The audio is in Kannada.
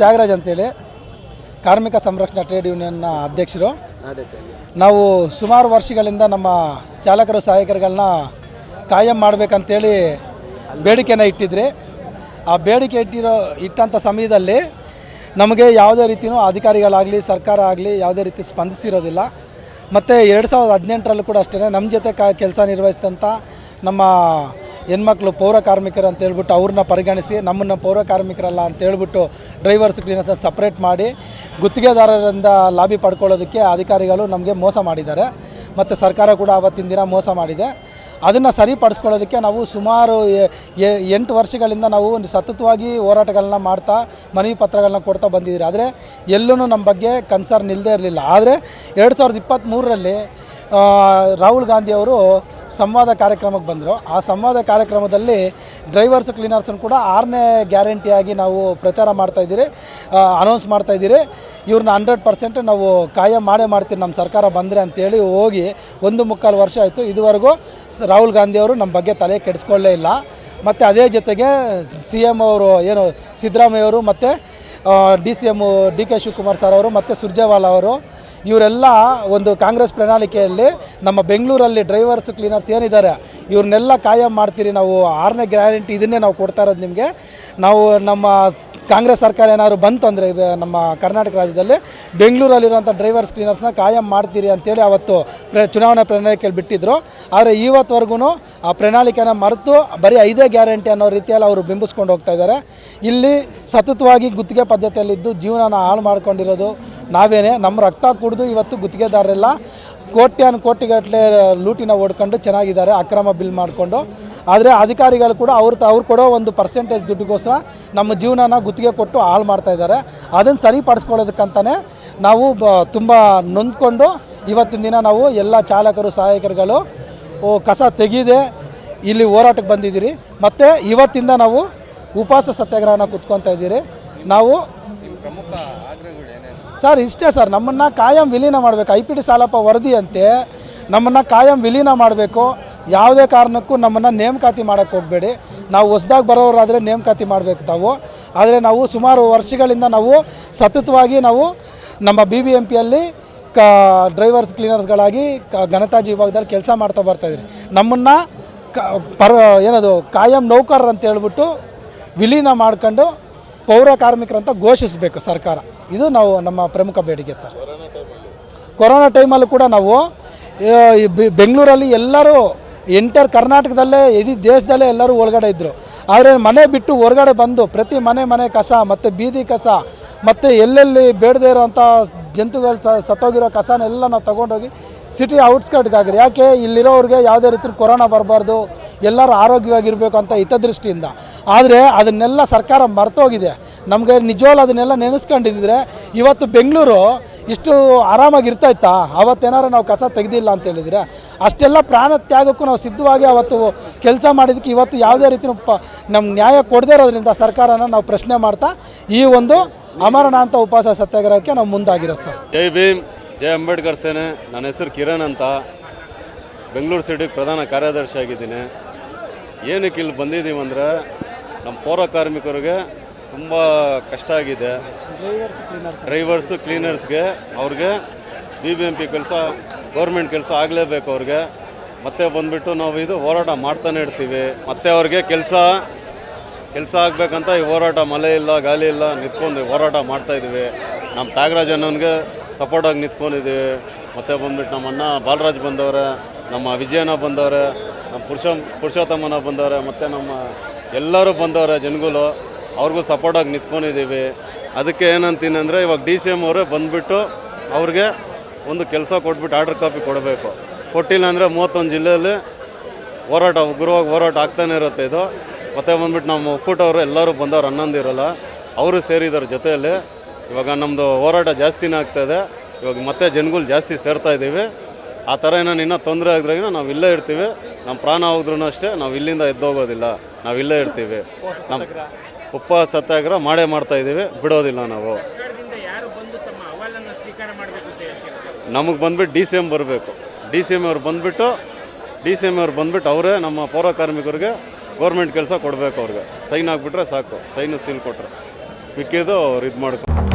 ತ್ಯಾಗರಾಜ್ ಅಂತೇಳಿ. ಕಾರ್ಮಿಕ ಸಂರಕ್ಷಣಾ ಟ್ರೇಡ್ ಯೂನಿಯನ್ನ ಅಧ್ಯಕ್ಷರು. ನಾವು ಸುಮಾರು ವರ್ಷಗಳಿಂದ ನಮ್ಮ ಚಾಲಕರು ಸಹಾಯಕರುಗಳನ್ನ ಕಾಯಂ ಮಾಡಬೇಕಂತೇಳಿ ಬೇಡಿಕೆನ ಇಟ್ಟಿದ್ರಿ. ಆ ಬೇಡಿಕೆ ಇಟ್ಟಿರೋ ಇಟ್ಟಂಥ ಸಮಯದಲ್ಲಿ ನಮಗೆ ಯಾವುದೇ ರೀತಿಯೂ ಅಧಿಕಾರಿಗಳಾಗಲಿ, ಸರ್ಕಾರ ಆಗಲಿ ಯಾವುದೇ ರೀತಿ ಸ್ಪಂದಿಸಿರೋದಿಲ್ಲ. ಮತ್ತು ಎರಡು ಸಾವಿರದ ಹದಿನೆಂಟರಲ್ಲೂ ಕೂಡ ಅಷ್ಟೇ ನಮ್ಮ ಜೊತೆ ಕ, ಕೆಲಸ ನಿರ್ವಹಿಸಿದಂಥ ನಮ್ಮ ಹೆಣ್ಮಕ್ಳು ಪೌರ ಕಾರ್ಮಿಕರು ಅಂತ ಹೇಳ್ಬಿಟ್ಟು ಅವ್ರನ್ನ ಪರಿಗಣಿಸಿ, ನಮ್ಮನ್ನು ಪೌರ ಕಾರ್ಮಿಕರಲ್ಲ ಅಂತ ಹೇಳ್ಬಿಟ್ಟು ಡ್ರೈವರ್ಸ್ ಕ್ಲೀನರ್ಸ್ ಸಪ್ರೇಟ್ ಮಾಡಿ ಗುತ್ತಿಗೆದಾರರಿಂದ ಲಾಬಿ ಪಡ್ಕೊಳ್ಳೋದಕ್ಕೆ ಅಧಿಕಾರಿಗಳು ನಮಗೆ ಮೋಸ ಮಾಡಿದ್ದಾರೆ. ಮತ್ತು ಸರ್ಕಾರ ಕೂಡ ಆವತ್ತಿನ ದಿನ ಮೋಸ ಮಾಡಿದೆ. ಅದನ್ನು ಸರಿಪಡಿಸ್ಕೊಳ್ಳೋದಕ್ಕೆ ನಾವು ಸುಮಾರು ಎಂಟು ವರ್ಷಗಳಿಂದ ನಾವು ಸತತವಾಗಿ ಹೋರಾಟಗಳನ್ನ ಮಾಡ್ತಾ, ಮನವಿ ಪತ್ರಗಳನ್ನ ಕೊಡ್ತಾ ಬಂದಿದ್ದೀರಿ. ಆದರೆ ಎಲ್ಲೂ ನಮ್ಮ ಬಗ್ಗೆ ಕನ್ಸರ್ನ್ ಇಲ್ಲದೇ ಇರಲಿಲ್ಲ. ಆದರೆ ಎರಡು ಸಾವಿರದ ಇಪ್ಪತ್ತ್ಮೂರರಲ್ಲಿ ರಾಹುಲ್ ಗಾಂಧಿ ಅವರು ಸಂವಾದ ಕಾರ್ಯಕ್ರಮಕ್ಕೆ ಬಂದರು. ಆ ಸಂವಾದ ಕಾರ್ಯಕ್ರಮದಲ್ಲಿ ಡ್ರೈವರ್ಸ್ ಕ್ಲೀನರ್ಸನ್ನು ಕೂಡ ಆರನೇ ಗ್ಯಾರಂಟಿಯಾಗಿ ನಾವು ಪ್ರಚಾರ ಮಾಡ್ತಾಯಿದ್ದೀರಿ ಅನೌನ್ಸ್ ಮಾಡ್ತಾಯಿದ್ದೀರಿ ಇವ್ರನ್ನ ಹಂಡ್ರೆಡ್ ಪರ್ಸೆಂಟ್ ನಾವು ಕಾಯಂ ಮಾಡೇ ಮಾಡ್ತೀವಿ. ನಮ್ಮ ಸರ್ಕಾರ ಬಂದರೆ ಅಂತೇಳಿ ಹೋಗಿ ಒಂದು ಮುಕ್ಕಾಲು ವರ್ಷ ಆಯಿತು. ಇದುವರೆಗೂ ರಾಹುಲ್ ಗಾಂಧಿ ಅವರು ನಮ್ಮ ಬಗ್ಗೆ ತಲೆ ಕೆಡಿಸ್ಕೊಳ್ಳೇ ಇಲ್ಲ. ಮತ್ತು ಅದೇ ಜೊತೆಗೆ ಸಿ ಎಂ ಅವರು ಏನು ಸಿದ್ದರಾಮಯ್ಯವರು ಮತ್ತು D C M D K Shivakumar sir ಅವರು ಮತ್ತು ಸುರ್ಜೇವಾಲಾ ಅವರು ಇವರೆಲ್ಲ ಒಂದು ಕಾಂಗ್ರೆಸ್ ಪ್ರಣಾಳಿಕೆಯಲ್ಲಿ ನಮ್ಮ ಬೆಂಗಳೂರಲ್ಲಿ ಡ್ರೈವರ್ಸ್, ಕ್ಲೀನರ್ಸ್ ಏನಿದ್ದಾರೆ, ಇವ್ರನ್ನೆಲ್ಲ ಕಾಯಂ ಮಾಡ್ತೀರಿ. ನಾವು ಆರನೇ ಗ್ಯಾರಂಟಿ ಇದನ್ನೇ ನಾವು ಕೊಡ್ತಾ ಇರೋದು ನಿಮಗೆ. ನಾವು ನಮ್ಮ ಕಾಂಗ್ರೆಸ್ ಸರ್ಕಾರ ಏನಾದ್ರು ಬಂತು ಅಂದರೆ ನಮ್ಮ ಕರ್ನಾಟಕ ರಾಜ್ಯದಲ್ಲಿ ಬೆಂಗಳೂರಲ್ಲಿರುವಂಥ ಡ್ರೈವರ್ಸ್ ಕ್ಲೀನರ್ಸ್ನ ಕಾಯಂ ಮಾಡ್ತೀರಿ ಅಂತೇಳಿ ಅವತ್ತು ಪ್ರ, ಚುನಾವಣಾ ಪ್ರಣಾಳಿಕೆಯಲ್ಲಿ ಬಿಟ್ಟಿದ್ರು. ಆದರೆ ಇವತ್ತವರೆಗೂ ಆ ಪ್ರಣಾಳಿಕೆನ ಮರೆತು ಬರೀ ಐದೇ ಗ್ಯಾರಂಟಿ ಅನ್ನೋ ರೀತಿಯಲ್ಲಿ ಅವರು ಬಿಂಬಿಸ್ಕೊಂಡು ಹೋಗ್ತಾ ಇದ್ದಾರೆ. ಇಲ್ಲಿ ಸತತವಾಗಿ ಗುತ್ತಿಗೆ ಪದ್ಧತಿಯಲ್ಲಿದ್ದು ಜೀವನನ ಹಾಳು ಮಾಡ್ಕೊಂಡಿರೋದು ನಾವೇನೇ. ನಮ್ಮ ರಕ್ತ ಕುಡಿದು ಇವತ್ತು ಗುತ್ತಿಗೆದಾರರೆಲ್ಲ ಕೋಟ್ಯಾನ್ ಕೋಟಿಗಟ್ಟಲೆ ಲೂಟಿನ ಓಡ್ಕೊಂಡು ಚೆನ್ನಾಗಿದ್ದಾರೆ. ಅಕ್ರಮ ಬಿಲ್ ಮಾಡಿಕೊಂಡು. ಆದರೆ ಅಧಿಕಾರಿಗಳು ಕೂಡ ಅವ್ರು ತ- ಅವ್ರು ಕೊಡೋ ಒಂದು ಪರ್ಸೆಂಟೇಜ್ ದುಡ್ಡಿಗೋಸ್ಕರ ನಮ್ಮ ಜೀವನನ ಗುತ್ತಿಗೆ ಕೊಟ್ಟು ಹಾಳು ಮಾಡ್ತಾ ಇದ್ದಾರೆ. ಅದನ್ನು ಸರಿಪಡಿಸ್ಕೊಳ್ಳೋದಕ್ಕಂತಲೇ ನಾವು ಬ ತುಂಬ ನೊಂದ್ಕೊಂಡು ಇವತ್ತಿನ ದಿನ ನಾವು ಎಲ್ಲ ಚಾಲಕರು ಸಹಾಯಕರುಗಳು ಓ ಕಸ ತೆಗೀದೆ ಇಲ್ಲಿ ಹೋರಾಟಕ್ಕೆ ಬಂದಿದ್ದೀರಿ. ಮತ್ತು ಇವತ್ತಿಂದ ನಾವು ಉಪವಾಸ ಸತ್ಯಾಗ್ರಹನ ಕುತ್ಕೊತಾ ಇದ್ದೀರಿ. ನಾವು ಸರ್ ಇಷ್ಟೇ ಸರ್ ನಮ್ಮನ್ನು ಕಾಯಂ ವಿಲೀನ ಮಾಡಬೇಕು. ಐ ಪಿ ಡಿ ಸಾಲಪ್ಪ ವರದಿ ಅಂತೆ ನಮ್ಮನ್ನು ಕಾಯಂ ವಿಲೀನ ಮಾಡಬೇಕು. ಯಾವುದೇ ಕಾರಣಕ್ಕೂ ನಮ್ಮನ್ನು ನೇಮಕಾತಿ ಮಾಡೋಕ್ಕೆ ಹೋಗಬೇಡಿ. ನಾವು ಹೊಸ್ದಾಗಿ ಬರೋರಾದರೆ ನೇಮಕಾತಿ ಮಾಡಬೇಕು ತಾವು. ಆದರೆ ನಾವು ಸುಮಾರು ವರ್ಷಗಳಿಂದ ನಾವು ಸತತವಾಗಿ ನಾವು ನಮ್ಮ ಬಿ ಬಿ ಎಂ ಪಿಯಲ್ಲಿ ಕ ಡ್ರೈವರ್ಸ್ ಕ್ಲೀನರ್ಸ್ಗಳಾಗಿ ಕ ಘನತಾಜಿ ವಿಭಾಗದಲ್ಲಿ ಕೆಲಸ ಮಾಡ್ತಾ ಬರ್ತಾಯಿದ್ರಿ ನಮ್ಮನ್ನು ಕ, ಪರ, ಏನದು, ಕಾಯಂ ನೌಕರರು ಅಂತ ಹೇಳ್ಬಿಟ್ಟು ವಿಲೀನ ಮಾಡ್ಕೊಂಡು ಪೌರ ಕಾರ್ಮಿಕರಂತ ಘೋಷಿಸಬೇಕು ಸರ್ಕಾರ. ಇದು ನಾವು ನಮ್ಮ ಪ್ರಮುಖ ಬೇಡಿಕೆ ಸರ್. ಕೊರೋನಾ ಟೈಮಲ್ಲೂ ಕೂಡ ನಾವು ಬೆಂಗಳೂರಲ್ಲಿ ಎಲ್ಲರೂ ಎಂಟರ್ ಕರ್ನಾಟಕದಲ್ಲೇ, ಇಡೀ ದೇಶದಲ್ಲೇ ಎಲ್ಲರೂ ಒಳಗಡೆ ಇದ್ದರು ಆದರೆ ಮನೆ ಬಿಟ್ಟು ಹೊರಗಡೆ ಬಂದು ಪ್ರತಿ ಮನೆ ಮನೆ ಕಸ, ಮತ್ತು ಬೀದಿ ಕಸ, ಮತ್ತು ಎಲ್ಲೆಲ್ಲಿ ಬೇಡದೇ ಇರೋವಂಥ ಜಂತುಗಳು ಸ ಸತ್ತೋಗಿರೋ ಕಸನೆಲ್ಲ ನಾವು ತೊಗೊಂಡೋಗಿ ಸಿಟಿ ಔಟ್ಸ್ಕರ್ಟ್ಗಾಗ್ರಿ ಯಾಕೆ? ಇಲ್ಲಿರೋರಿಗೆ ಯಾವುದೇ ರೀತಿ ಕೊರೋನಾ ಬರಬಾರ್ದು, ಎಲ್ಲರೂ ಆರೋಗ್ಯವಾಗಿರಬೇಕು ಅಂತ ಹಿತದೃಷ್ಟಿಯಿಂದ. ಆದರೆ ಅದನ್ನೆಲ್ಲ ಸರ್ಕಾರ ಮರೆತೋಗಿದೆ. ನಮಗೆ ನಿಜವಾಗ್ಲೂ ಅದನ್ನೆಲ್ಲ ನೆನೆಸ್ಕೊಂಡಿದ್ದರೆ ಇವತ್ತು ಬೆಂಗಳೂರು ಇಷ್ಟು ಆರಾಮಾಗಿ ಇರ್ತಾ ಇತ್ತಾ? ಅವತ್ತೇನಾರು ನಾವು ಕಸ ತೆಗೆದಿಲ್ಲ ಅಂತ ಹೇಳಿದರೆ? ಅಷ್ಟೆಲ್ಲ ಪ್ರಾಣ ತ್ಯಾಗಕ್ಕೂ ನಾವು ಸಿದ್ಧವಾಗಿ ಅವತ್ತು ಕೆಲಸ ಮಾಡಿದ್ದಕ್ಕೆ ಇವತ್ತು ಯಾವುದೇ ರೀತಿ ನಮ್ಮ ನ್ಯಾಯ ಕೊಡದೇ ಇರೋದ್ರಿಂದ ಸರ್ಕಾರನ ನಾವು ಪ್ರಶ್ನೆ ಮಾಡ್ತಾ, ಈ ಒಂದು ಅಮರನಾಥ ಉಪವಾಸ ಸತ್ಯಾಗ್ರಹಕ್ಕೆ ನಾವು ಮುಂದಾಗಿರೋದು ಸರ್. ಜೈ ಭೀಮ್, ಜೈ ಅಂಬೇಡ್ಕರ್ ಸೇನೆ. ನನ್ನ ಹೆಸರು ಕಿರಣ್ ಅಂತ. ಬೆಂಗಳೂರು ಸಿಟಿ ಪ್ರಧಾನ ಕಾರ್ಯದರ್ಶಿ ಆಗಿದ್ದೀನಿ. ಏನಕ್ಕೆ ಇಲ್ಲಿ ಬಂದಿದ್ದೀವಿ ಅಂದರೆ, ನಮ್ಮ ಪೌರ ಕಾರ್ಮಿಕರಿಗೆ ತುಂಬ ಕಷ್ಟ ಆಗಿದೆ. ಡ್ರೈವರ್ಸು ಕ್ಲೀನರ್ಸ್ಗೆ ಅವ್ರಿಗೆ ಬಿ ಬಿ ಎಂ ಪಿ ಕೆಲಸ ಗೌರ್ಮೆಂಟ್ ಕೆಲಸ ಆಗಲೇಬೇಕು ಅವ್ರಿಗೆ. ಮತ್ತೆ ಬಂದುಬಿಟ್ಟು ನಾವು ಇದು ಹೋರಾಟ ಮಾಡ್ತಾನೆ ಇರ್ತೀವಿ. ಮತ್ತೆ ಅವ್ರಿಗೆ ಕೆಲಸ ಕೆಲಸ ಆಗಬೇಕಂತ ಈ ಹೋರಾಟ ಮಳೆ ಇಲ್ಲ ಗಾಳಿ ಇಲ್ಲ ನಿಂತ್ಕೊಂಡು ಹೋರಾಟ ಮಾಡ್ತಾ ಇದೀವಿ ನಮ್ಮ ತ್ಯಾಗರಾಜ್ ಅನ್ನೋನ್ಗೆ ಸಪೋರ್ಟಾಗಿ ನಿಂತ್ಕೊಂಡಿದ್ದೀವಿ. ಮತ್ತೆ ಬಂದ್ಬಿಟ್ಟು ನಮ್ಮ ಅಣ್ಣ ಬಾಲರಾಜ್ ಬಂದವ್ರೆ ನಮ್ಮ ವಿಜಯನ ಬಂದವ್ರೆ ನಮ್ಮ ಪುರುಷ ಪುರುಷೋತ್ತಮನ ಬಂದವ್ರೆ ಮತ್ತು ನಮ್ಮ ಎಲ್ಲರೂ ಬಂದವ್ರೆ ಜನಗಳು. ಅವ್ರಿಗೂ ಸಪೋರ್ಟಾಗಿ ನಿಂತ್ಕೊಂಡಿದ್ದೀವಿ. ಅದಕ್ಕೆ ಏನಂತೀನಿ ಅಂದರೆ ಇವಾಗ ಡಿ ಸಿ ಎಂ ಅವರೇ ಬಂದುಬಿಟ್ಟು ಅವ್ರಿಗೆ ಒಂದು ಕೆಲಸ ಕೊಟ್ಬಿಟ್ಟು ಆರ್ಡರ್ ಕಾಪಿ ಕೊಡಬೇಕು. ಕೊಟ್ಟಿಲ್ಲ ಅಂದರೆ ಮೂವತ್ತೊಂದು ಜಿಲ್ಲೆಯಲ್ಲಿ ಹೋರಾಟ ಉಗ್ರವಾಗಿ ಹೋರಾಟ ಆಗ್ತಾನೆ ಇರುತ್ತೆ ಇದು. ಮತ್ತೆ ಬಂದ್ಬಿಟ್ಟು ನಮ್ಮ ಒಕ್ಕೂಟವರು ಎಲ್ಲರೂ ಬಂದವ್ರು ಹನ್ನೊಂದು ಇರಲ್ಲ, ಅವರು ಸೇರಿದ್ದಾರೆ ಜೊತೆಯಲ್ಲಿ. ಇವಾಗ ನಮ್ಮದು ಹೋರಾಟ ಜಾಸ್ತಿನೇ ಆಗ್ತಾಯಿದೆ ಇವಾಗ ಮತ್ತೆ ಜನಗಳು ಜಾಸ್ತಿ ಸೇರ್ತಾ ಇದ್ದೀವಿ. ಆ ಥರ ಏನೋ ಇನ್ನೂ ತೊಂದರೆ ಆಗಿದ್ರಾಗಿನ ನಾವು ಇಲ್ಲೇ ಇರ್ತೀವಿ. ನಮ್ಮ ಪ್ರಾಣ ಹೋದ್ರೂ ಅಷ್ಟೇ, ನಾವು ಇಲ್ಲಿಂದ ಎದ್ದೋಗೋದಿಲ್ಲ ನಾವು ಇಲ್ಲೇ ಇರ್ತೀವಿ. ನಮ್ಮ ಉಪವಾಸ ಸತ್ಯಾಗ್ರಹ ಮಾಡೇ ಮಾಡ್ತಾ ಇದ್ದೀವಿ. ಬಿಡೋದಿಲ್ಲ ನಾವು. ನಮಗೆ ಬಂದ್ಬಿಟ್ಟು ಡಿ ಸಿ ಎಂ ಬರಬೇಕು. ಡಿ ಸಿ ಎಂ ಅವ್ರು ಬಂದುಬಿಟ್ಟು, ಡಿ ಸಿ ಎಂ ಅವ್ರು ಬಂದುಬಿಟ್ಟು ಅವರೇ ನಮ್ಮ ಪೌರ ಕಾರ್ಮಿಕರಿಗೆ ಗೌರ್ಮೆಂಟ್ ಕೆಲಸ ಕೊಡಬೇಕು ಅವ್ರಿಗೆ. ಸೈನ್ ಆಗಿಬಿಟ್ರೆ ಸಾಕು. ಸೈನು ಸೀಲ್ ಕೊಟ್ಟರೆ ಮಿಕ್ಕಿದ್ದು ಅವ್ರು ಇದು ಮಾಡ್ಕೊಂಡು